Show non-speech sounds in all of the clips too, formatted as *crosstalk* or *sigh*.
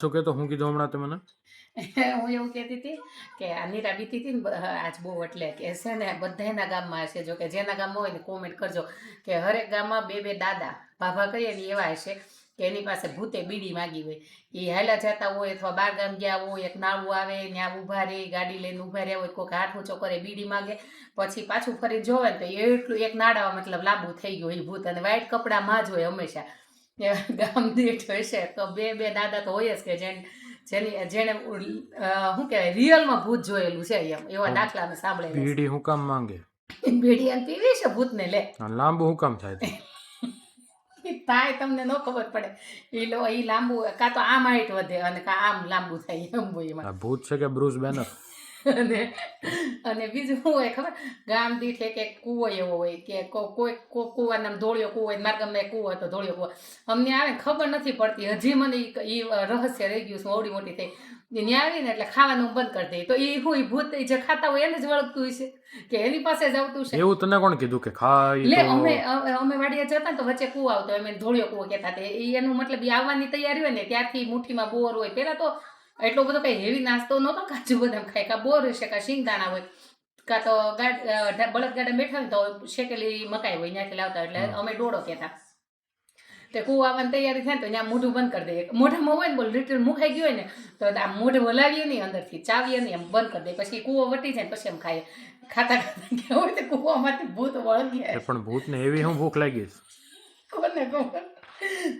શું કહેતો હું કીધું હમણાં તે મને *laughs* હું એવું કહેતી હતી કે અનિરા બીતી હતી ને આજ બહુ એટલે કે છે ને બધાયના ગામમાં હશે. જો કે જેના ગામમાં હોય ને કોમેન્ટ કરજો કે હરેક ગામમાં બે બે દાદા ભાભા કહીએ ને એવા હશે કે એની પાસે ભૂતે બીડી માગી હોય. એ હાલા જતા હોય અથવા બાર ગામ ગયા હોય, એક નાળું આવે, ત્યાં ઊભા રહે ગાડી લઈને ઊભા રહ્યા હોય, કોઈક હાથ ઊંચો કરે, બીડી માગે, પછી પાછું ફરી જોવે ને તો એટલું એક નાડામાં મતલબ લાંબુ થઈ ગયું એ ભૂત. અને વ્હાઈટ કપડામાં જ હોય હંમેશા. ગામ દીઠ હશે તો બે બે દાદા તો હોય જ કે જેને જેની જેને શું કહેવાય રિયલમાં ભૂત જોયેલું છે એમ એવા દાખલા સાંભળે સાંભળેલા બીડી હું કામ માંગે? બીડી એમ પીવી છે ભૂતને લે. લાંબુ હું કામ થાય? થાય તમને ન ખબર પડે. એ લો એ લાંબુ કાં તો આમ હાઈટ વધે અને કાં આમ લાંબુ થાય એમ એમાં. ભૂત છે કે બ્રુસ બેનર? અને અને બીજું શું હોય ખબર? ગામ દીઠ એક એક કૂવો એવો હોય કે કોઈ કો- કૂવાના ધોળિયો કૂવો હોય મારા ગામમાં કૂવો હતો ધોળિયો કૂવો. અમને આવે ખબર નથી પડતી. હજી મને એ રહસ્ય રહી ગયું છું ઓવડી મોટી થઈ. ત્યાં આવીને એટલે ખાવાનું બંધ કરી દે તો એ હું ઈ ભૂત જે ખાતા હોય એને જ વળગતું હશે કે એની પાસે જ આવતું છે. એવું તને કોણ કીધું કે ખાઈ લે અમે અમે વાડીએ જતા ને તો વચ્ચે કૂવો આવતો અમે ધોળિયો કૂવો કહેતા તે એનું મતલબ એ આવવાની તૈયારી હોય ને ત્યારથી મુઠ્ઠીમાં બોર હોય. પેલા તો એટલો બધો કઈ હેવી નાસ્તો નહોતો કાજુ બદામ ખાય કાં બોર હશે કાં શિંગદાણા હોય કાં તો ગાડ બળદ ગાડા બેઠા હોય ને તો શેકેલી મકાઈ હોય ત્યાંથી લાવતા એટલે અમે ડોળો કહેતા. તે કૂવો આવવાની તૈયારી થાય તો ત્યાં મોઢું બંધ કરી દઈએ મોઢામાં હોય ને બોલ રિટર્ન મુખાઈ ગયું હોય ને તો આમ મોઢું હલાવીએ નહીં અંદરથી ચાવીએ નહીં એમ બંધ કરી દઈએ પછી કૂવો વટી જાય પછી એમ ખાઈએ. ખાતા ખાતા ગયા હોય તો કૂવામાંથી ભૂત વળગી ગયા પણ ભૂતને એવી હું ભૂખ લાગી કોને ખબર?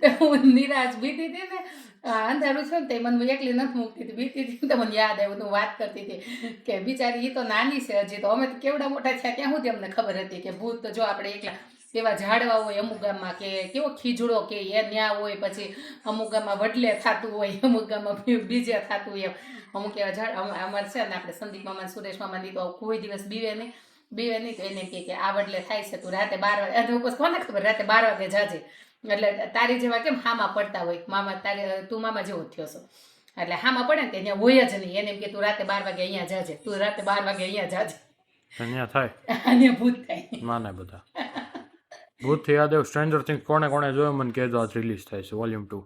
તો હું નિરાશ બીતી હતી ને આ અંધારું છે ને તે મને એકલી નથી મૂકતી. હતી બીતી હતી તો મને યાદ આવ્યું હું વાત કરતી હતી કે બિચારી એ તો નાની છે હજી, તો અમે તો કેવડા મોટા છે ત્યાં સુધી અમને ખબર હતી કે ભૂત જો આપણે એકલા એવા ઝાડવા હોય અમુક ગામમાં કે કેવો ખીજડો કે એ ન્યા હોય પછી અમુક ગામમાં વડલે થતું હોય, અમુક ગામમાં બીજે થતું હોય અમુક એવા ઝાડ અમારે છે ને આપણે સંદીપ મામા સુરેશ મામાની તો કોઈ દિવસ બીવે નહીં બીવે નહીં તો એને કે આ વડલે થાય છે, તું રાતે બાર વાગે કોને ખબર, રાતે બાર વાગે જાજે. એટલે તારી જેવા કેમ હામાં પડતા હોય. મામા તારે તું મામા જેવો જ થયો છો. એટલે હામાં પડે ને તે અહીંયા હોય જ નહીં. એને એમ કે તું રાતે બાર વાગે અહીંયા જાજે. તું રાતે બાર વાગે અહીંયા જાજે. અહીંયા થાય. અને ભૂત થાય. માને બધા. ભૂત યાદ આવ્યું સ્ટ્રેન્જર થિંગ્સ કોણે કોણે જોયો? મને કહેજો આજ રિલીઝ થાય છે વોલ્યુમ ટુ